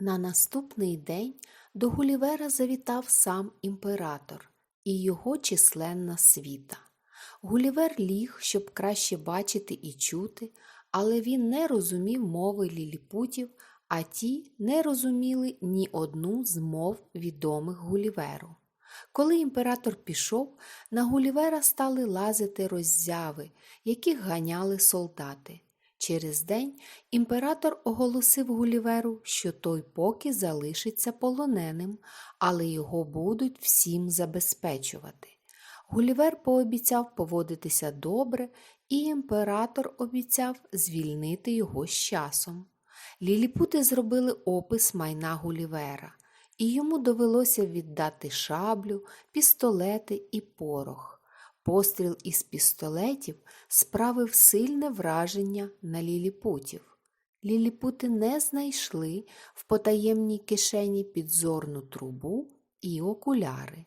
На наступний день до Гулівера завітав сам імператор і його численна світа. Гулівер ліг, щоб краще бачити і чути, але він не розумів мови ліліпутів, а ті не розуміли ні одну з мов відомих Гуліверу. Коли імператор пішов, на Гулівера стали лазити роззяви, яких ганяли солдати. Через день імператор оголосив Гуліверу, що той поки залишиться полоненим, але його будуть всім забезпечувати. Гулівер пообіцяв поводитися добре, і імператор обіцяв звільнити його з часом. Ліліпути зробили опис майна Гулівера, і йому довелося віддати шаблю, пістолети і порох. Постріл із пістолетів справив сильне враження на ліліпутів. Ліліпути не знайшли в потаємній кишені підзорну трубу і окуляри.